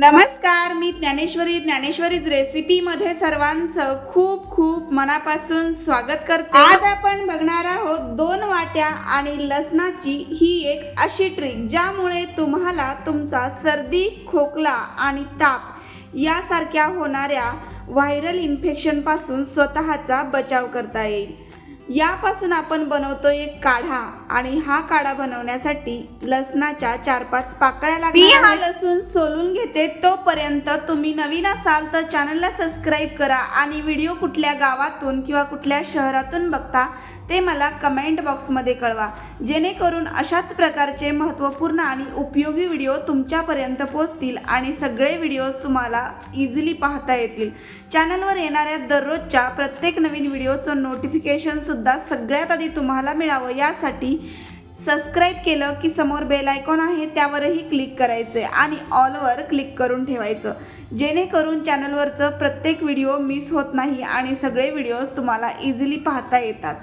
नमस्कार मी ज्ञानेश्वरी. ज्ञानेश्वरीज रेसिपीमध्ये सर्वांचं खूप खूप मनापासून स्वागत करते. आज आपण बघणार आहोत दोन वाट्या आणि लसणाची ही एक अशी ट्रिक ज्यामुळे तुम्हाला तुमचा सर्दी खोकला आणि ताप यासारख्या होणाऱ्या व्हायरल इन्फेक्शनपासून स्वतःचा बचाव करता येईल. यापासून आपण बनवतो एक काढा आणि हा काढा बनवण्यासाठी लसणाच्या चार पाच पाकळ्या मी हा लसूण सोलून घेते. तोपर्यंत तुम्ही नवीन असाल तर चॅनलला सबस्क्राईब करा आणि व्हिडिओ कुठल्या गावातून किंवा कुठल्या शहरातून बघता ते मला कमेंट बॉक्समध्ये कळवा. जेणेकरून अशाच प्रकारचे महत्त्वपूर्ण आणि उपयोगी व्हिडिओ तुमच्यापर्यंत पोचतील आणि सगळे व्हिडिओज तुम्हाला इझिली पाहता येतील. चॅनलवर येणाऱ्या दररोजच्या प्रत्येक नवीन व्हिडिओचं नोटिफिकेशनसुद्धा सगळ्यात आधी तुम्हाला मिळावं. यासाठी सबस्क्राईब केलं की समोर बेल आयकॉन आहे त्यावरही क्लिक करायचे आणि ऑलवर क्लिक करून ठेवायचं. जेणेकरून चॅनलवरचं प्रत्येक व्हिडिओ मिस होत नाही आणि सगळे व्हिडिओज तुम्हाला इझिली पाहता येतात.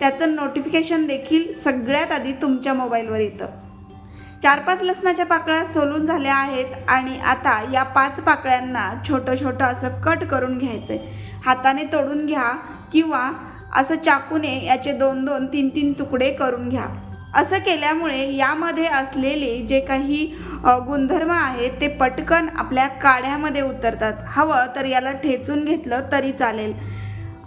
त्याचं नोटिफिकेशन देखील सगळ्यात आधी तुमच्या मोबाईलवर येतं. चार पाच लसणाच्या पाकळ्या सोलून झाल्या आहेत आणि आता या पाच पाकळ्यांना छोटं छोटं असं कट करून घ्यायचं आहे हाताने तोडून घ्या किंवा असं चाकूने याचे दोन दोन तीन तीन तुकडे करून घ्या. असं केल्यामुळे यामध्ये असलेले जे काही गुणधर्म आहेत ते पटकन आपल्या काढ्यामध्ये उतरतात. हवं तर याला ठेचून घेतलं तरी चालेल.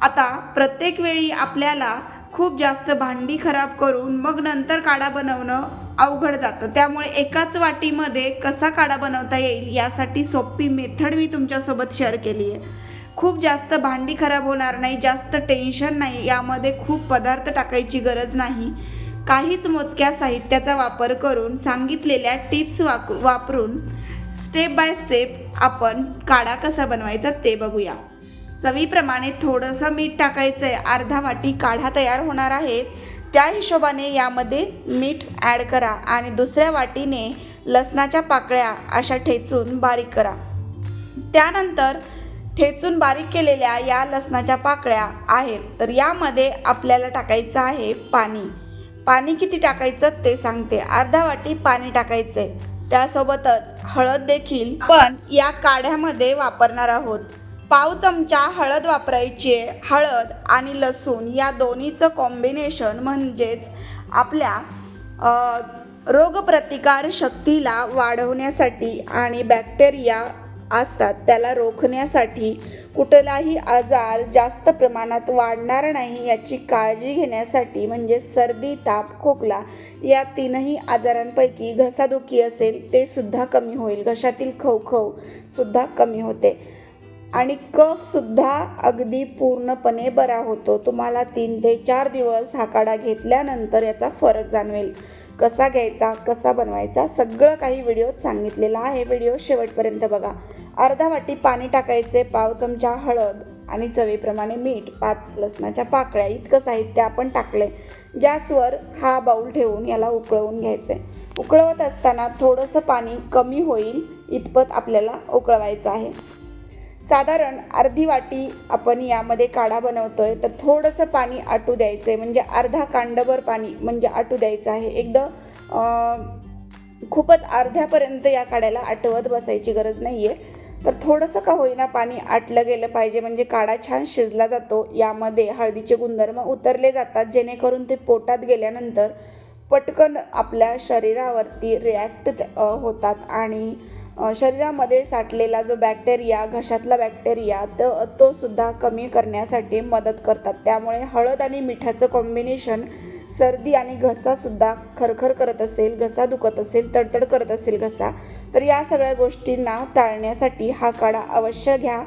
आता प्रत्येक वेळी आपल्याला खूप जास्त भांडी खराब करून मग नंतर काढा बनवणं अवघड जातं. त्यामुळे एकाच वाटीमध्ये कसा काढा बनवता येईल यासाठी सोपी मेथड मी तुमच्यासोबत शेअर केली आहे. खूप जास्त भांडी खराब होणार नाही जास्त टेन्शन नाही यामध्ये खूप पदार्थ टाकायची गरज नाही. काहीच मोजक्या साहित्याचा वापर करून सांगितलेल्या टिप्स वाक वापरून स्टेप बाय स्टेप आपण काढा कसा बनवायचा ते बघूया. चवीप्रमाणे थोडंसं मीठ टाकायचं आहे अर्धा वाटी काढा तयार होणार आहेत. त्या हिशोबाने यामध्ये मीठ ॲड करा आणि दुसऱ्या वाटीने लसणाच्या पाकळ्या अशा ठेचून बारीक करा. त्यानंतर ठेचून बारीक केलेल्या या लसणाच्या पाकळ्या आहेत. तर यामध्ये आपल्याला टाकायचं आहे पाणी. पाणी किती टाकायचं ते सांगते. अर्धा वाटी पाणी टाकायचंय. त्यासोबतच हळद देखील. पण या काढ्यामध्ये वापरणार आहोत. पाव चमचा हळद वापरायची. आहे हळद आणि लसूण या दोन्हीचं कॉम्बिनेशन म्हणजेच आपल्या रोगप्रतिकार शक्तीला वाढवण्यासाठी आणि बॅक्टेरिया असतात त्याला रोखण्यासाठी कुठलाही आजार जास्त प्रमाणात वाढणार नाही याची काळजी घेण्यासाठी म्हणजे सर्दी ताप खोकला या तीनही आजारांपैकी घसादुखी असेल ते सुद्धा कमी होईल. घशातील खवखव सुद्धा कमी होते. आणि कफ सुद्धा अगदी पूर्णपणे बरा होतो. तुम्हाला तीन ते चार दिवस हा काढा घेतल्यानंतर याचा फरक जाणवेल. कसा घ्यायचा कसा बनवायचा सगळं काही व्हिडिओत सांगितलेला आहे. व्हिडिओ शेवटपर्यंत बघा. अर्धा वाटी पाणी टाकायचे पाव चमचा हळद आणि चवीप्रमाणे मीठ पाच लसणाच्या पाकळ्या इतकं साहित्य आपण टाकले गॅसवर हा बाऊल ठेवून याला उकळवून घ्यायचे उकळवत असताना थोडंसं पाणी कमी होईल इतपत आपल्याला उकळवायचं आहे. साधारण अर्धी वाटी आपण यामध्ये काढा बनवतोय. तर थोडंसं पाणी आटू द्यायचं आहे म्हणजे अर्धा कांडभर पाणी म्हणजे आटू द्यायचं आहे. एकदम खूपच अर्ध्यापर्यंत या काढ्याला आटवत बसायची गरज नाही आहे तर थोडंसं का होईना पाणी आटलं गेलं पाहिजे. म्हणजे काढा छान शिजला जातो. यामध्ये हळदीचे गुणधर्म उतरले जातात. जेणेकरून ते पोटात गेल्यानंतर पटकन आपल्या शरीरावरती रिॲक्ट होतात आणि शरीरामध्ये साठलेला जो बॅक्टेरिया घशातला बॅक्टेरिया त तो सुद्धा कमी करण्यासाठी मदत करतात. त्यामुळे हळद आणि मिठाचं कॉम्बिनेशन सर्दी आणि घसासुद्धा खरखर करत असेल घसा दुखत असेल तडतड करत असेल घसा तर या सगळ्या गोष्टींना टाळण्यासाठी हा काढा अवश्य घ्या.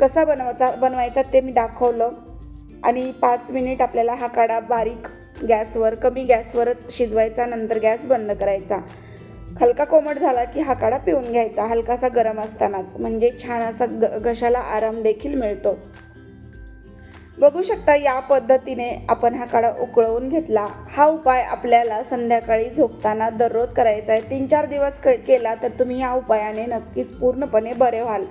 कसा बनवायचा बनवायचा ते मी दाखवलं आणि पाच मिनिट आपल्याला हा काढा बारीक गॅसवर कमी गॅसवरच शिजवायचा नंतर गॅस बंद करायचा. हलका कोमट झाला की हा काढा पिऊन घ्यायचा. हलकासा गरम असतानाच. म्हणजे छान असा ग घशाला आराम देखील मिळतो. बघू शकता या पद्धतीने आपण हा काढा उकळवून घेतला. हा उपाय आपल्याला संध्याकाळी झोपताना दररोज करायचा आहे. तीन चार दिवस क केला तर तुम्ही या उपायाने नक्कीच पूर्णपणे बरे व्हाल.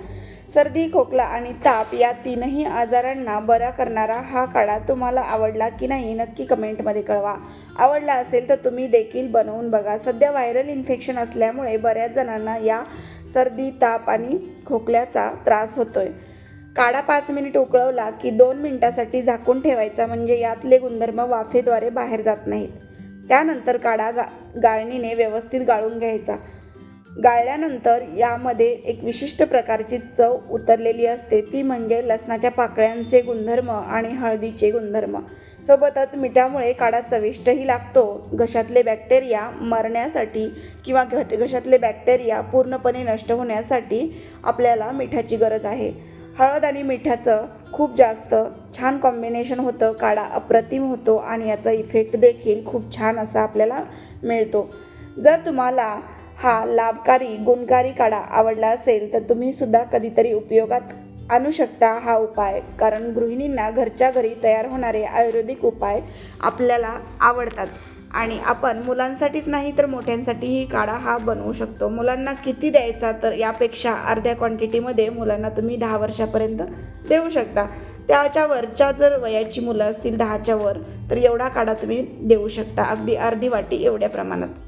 सर्दी खोकला आणि ताप या तीनही आजारांना बरा करणारा हा काढा तुम्हाला आवडला की नाही नक्की कमेंटमध्ये कळवा. आवडला असेल तर तुम्ही देखील बनवून बघा. सध्या व्हायरल इन्फेक्शन असल्यामुळे बऱ्याच जणांना या सर्दी ताप आणि खोकल्याचा त्रास होतोय. काढा पाच मिनिट उकळवला की दोन मिनिटासाठी झाकून ठेवायचा म्हणजे यातले गुणधर्म वाफेद्वारे बाहेर जात नाहीत. त्यानंतर काढा गा गाळणीने व्यवस्थित गाळून घ्यायचा. गाळल्यानंतर यामध्ये एक विशिष्ट प्रकारची चव उतरलेली असते. ती म्हणजे लसणाच्या पाकळ्यांचे गुणधर्म आणि हळदीचे गुणधर्म. सोबतच मिठामुळे काढा चविष्टही लागतो. घशातले बॅक्टेरिया मरण्यासाठी किंवा घट घशातले बॅक्टेरिया पूर्णपणे नष्ट होण्यासाठी आपल्याला मिठाची गरज आहे. हळद आणि मिठाचं खूप जास्त छान कॉम्बिनेशन होतं. काढा अप्रतिम होतो आणि याचा इफेक्ट देखील खूप छान असा आपल्याला मिळतो. जर तुम्हाला हा लाभकारी गुणकारी काढा आवडला असेल तर तुम्ही सुद्धा कधीतरी उपयोगात आणू शकता हा उपाय. कारण गृहिणींना घरच्या घरी तयार होणारे आयुर्वेदिक उपाय आपल्याला आवडतात. आणि आपण मुलांसाठीच नाही तर मोठ्यांसाठीही काढा हा बनवू शकतो. मुलांना किती द्यायचा तर यापेक्षा अर्ध्या क्वांटिटीमध्ये मुलांना तुम्ही दहा वर्षापर्यंत देऊ शकता. त्याच्या वरच्या जर वयाची मुलं असतील दहाच्या वर तर एवढा काढा तुम्ही देऊ शकता. अगदी अर्धी वाटी एवढ्या प्रमाणात.